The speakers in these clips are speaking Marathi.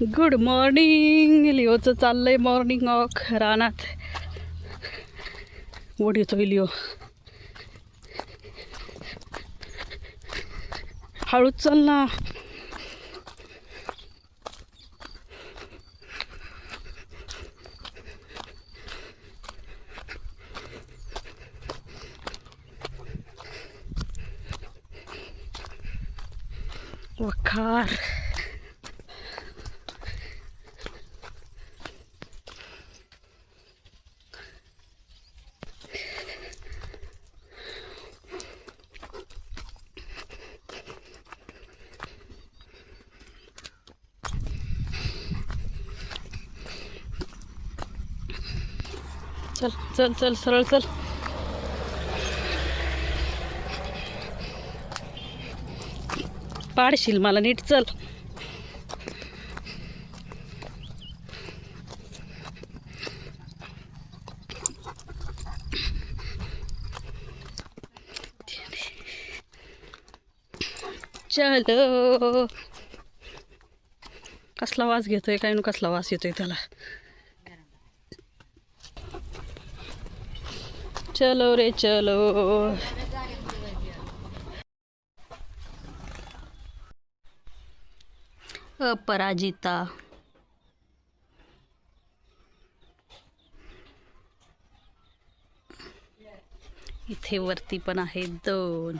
गुड मॉर्निंग लिओचं चाललंय मॉर्निंग वॉक रानात. ओढ येतोय लिओ हळूच चल ना. वखार चल चल चल सरळ चल. पाडशील मला नीट चल. चलो. कसला वास घेतोय काय कसला वास येतोय त्याला? चलो रे चलो। अपराजिता। इथे वरती पण आहे दोन.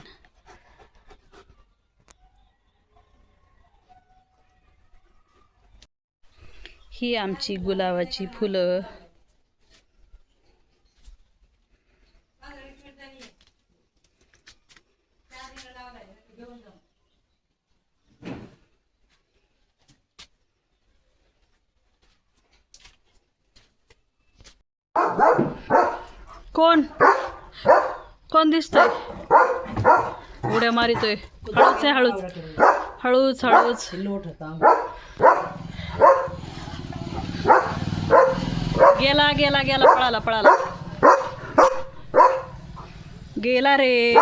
ही आमची गुलाबाची फुलं. कोण? कोण दिसतोय? उड्या मारितोय. हळूच आहे हळूच. हळूच हळूच. लोट होता गेला गेला गेला पळाला पळाला. गेला रे.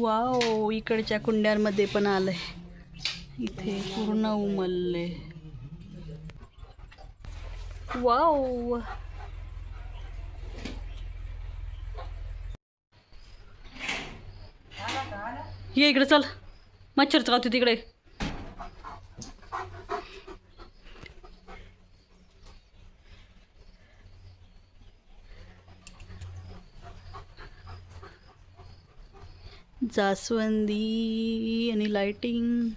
वाव इकडच्या कुंड्यांमध्ये पण आलंय. इथे पूर्ण उमलले वाव. ये इकडे चल. मच्छर चावते तिकडे. जास्वंदी आणि लाइटिंग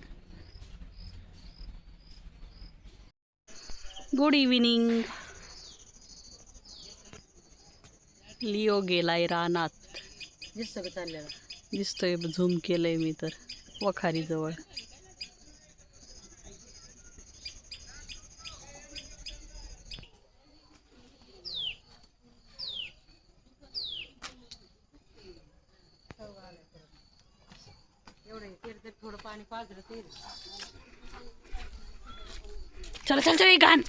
गुड इव्हिनिंग लिओ गेलाय रानात. दिसतोय झूम केलंय मी तर. वखारी तर थोडं पाणी चल चल चल गाण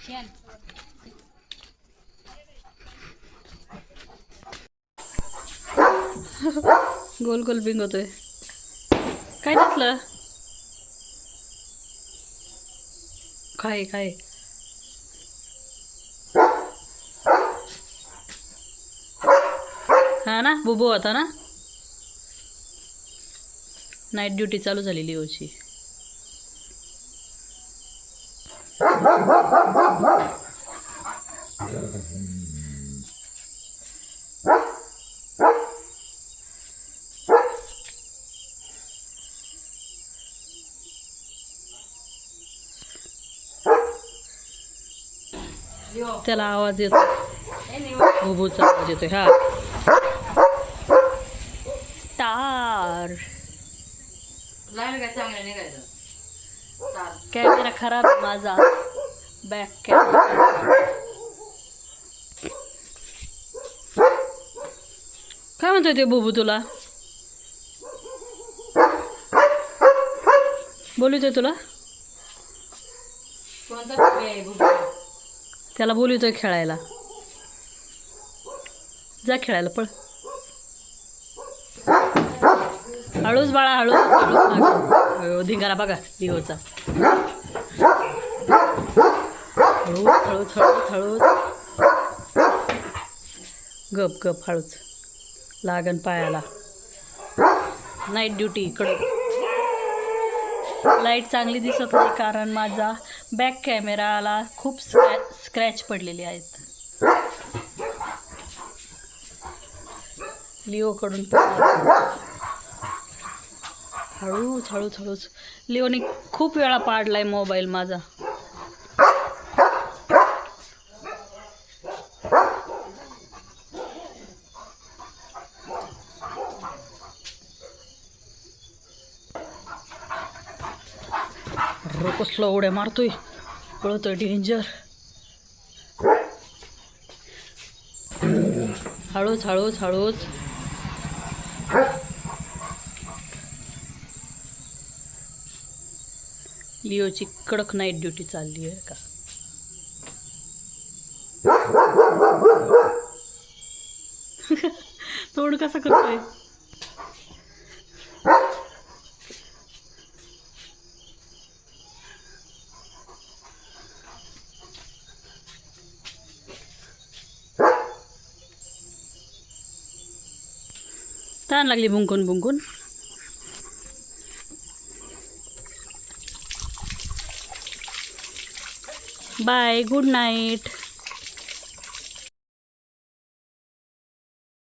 शेण. गोल गोल बिंगवतोय काय दिसलं? काय काय हा ना बुबू होता ना? नाईट ड्युटी चालू झालेली होची त्याला आवाज येतो. आवाज येतोय हा. स्टार. लागलं काय चांगलं निघायचं. चाल. कॅमेरा खराब माझा. बॅक कॅमेरा काय म्हणतोय ते बुबू तुला? बोलतोय तुला? पिल्लू आहे बुबू? त्याला बोलतोय खेळायला. जा खेळायला पळ. हळूच बाळा हळू धिंगारा धिंगाणा बघा लिओचा. हळूच हळूच हळूच हळूच. गप गप हळूच. लागन पायाला. नाईट ड्युटी इकडं. लाइट चांगली दिसत नाही कारण माझा बॅक कॅमेराला खूप स्क्रॅ स्क्रॅच पडलेले आहेत. लिओकडून हळूच हळूच हळूच लिओने खूप वेळा पाडलाय मोबाईल माझा. अरे कसला उड्या मारतोय. पळतोय डेंजर हळूच हळूच हळूच. लिओची कडक नाईट ड्युटी चालली आहे का? तोड कसं करतोय? ताण लागली बुंकून बुंकून. Bye good night